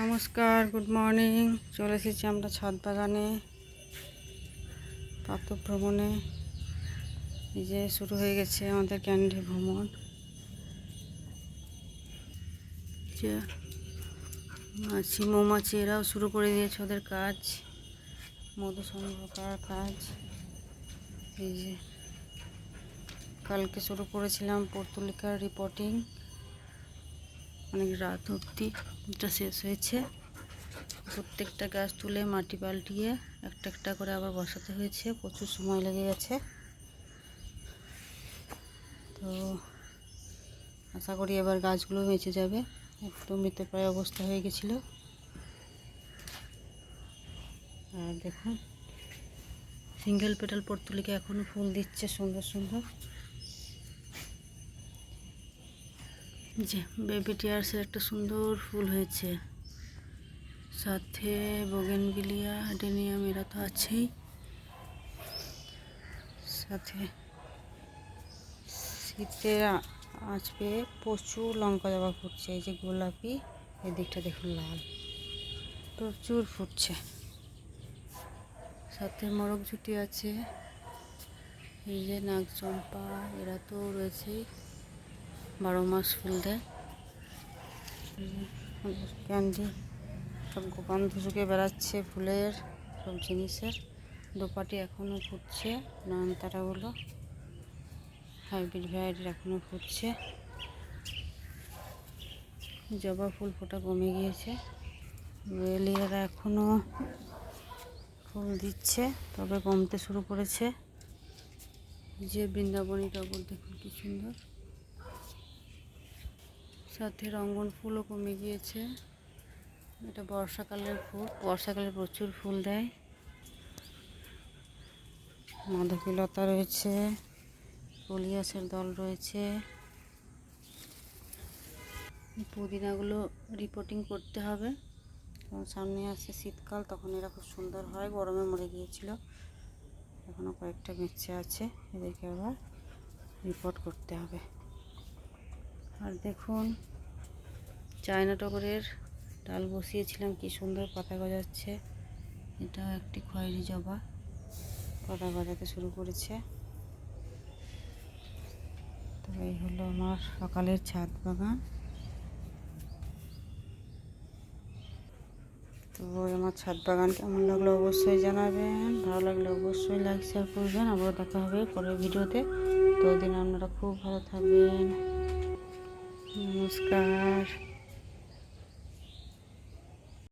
নমস্কার good morning চলে এসেছি আমরা ছাদ বাগানে প্রাতঃ ভ্রমণে এই যে শুরু হয়ে গেছে আমাদের ক্যান্ডি ভ্রমণ। যে মাছি, মৌমাছি, এরাও শুরু করে দিয়েছে ওদের কাজ, মধু সংগ্রহ করার কাজ। এই যে কালকে শুরু করেছিলাম পর্তুলিকার রিপোর্টিং অনেক রাত অবধি এটা শেষ হয়েছে। প্রত্যেকটা গাছ তুলে মাটি পাল্টিয়ে একটা একটা করে আবার বসাতে হয়েছে। প্রচুর সময় লেগে গেছে। তো আশা করি এবার গাছগুলো বেঁচে যাবে। একদম মৃতপ্রায় অবস্থা হয়ে গেছিল। আর দেখুন, সিঙ্গেল পেটাল পর্তুলিকা এখনও ফুল দিচ্ছে সুন্দর সুন্দর। যে বেবি টিয়ার্সের একটা সুন্দর ফুল হয়েছে। সাথে বোগেনভিলিয়া ডেনিয়াম এরা তো আছেই। সাথে শীতে আঁচ পেয়ে প্রচুর লঙ্কা জবা ফুটছে, এই যে গোলাপি এদিকটা দেখুন লাল। প্রচুর ফুটছে। সাথে মোরগ ঝুটি আছে। এই যে নাগচম্পা, এরা তো রয়েছেই। বারো মাস ফুল দেয়। ক্যান্ডি, সব গন্ধ শুকে বেড়াচ্ছে ফুলের, সব জিনিসের। দোপাটি এখনও ফুটছে, নয়নতারাগুলো। হাইব্রিড ভ্যারাইটির এখনও ফুটছে। জবা ফুল ফোটা কমে গিয়েছে। বেলিয়ারা এখনও ফুল দিচ্ছে, তবে কমতে শুরু করেছে। যে বৃন্দাবনী টগর দেখুন কি সুন্দর। সাথে রঙ্গন ফুলও কমে গিয়েছে। এটা বর্ষাকালের ফুল, বর্ষাকালে প্রচুর ফুল দেয়। মাধবীলতা রয়েছে কলিয়াসের দল রয়েছে। পুদিনাগুলো রিপোর্টিং করতে হবে। কারণ সামনে আসছে শীতকাল, তখন এরা খুব সুন্দর হয়। গরমে মরে গিয়েছিল। এখনও কয়েকটা বেঁচে আছে। এদেরকে আবার রিপোর্ট করতে হবে। আর দেখুন, চায়না টগরের ডাল বসিয়েছিলাম, কি সুন্দর পাতা গজাচ্ছে। এটা একটি খয়েরি জবা, পাতা গজাতে শুরু করেছে। তো এই হলো আমার সকালের ছাদ বাগান। তো আমার ছাদ বাগান কেমন লাগল অবশ্যই জানাবেন, ভালো লাগলে অবশ্যই লাইক শেয়ার করবেন। আবার দেখা হবে পরের ভিডিওতে। তো ওই দিন আপনারা খুব ভালো থাকবেন। নমস্কার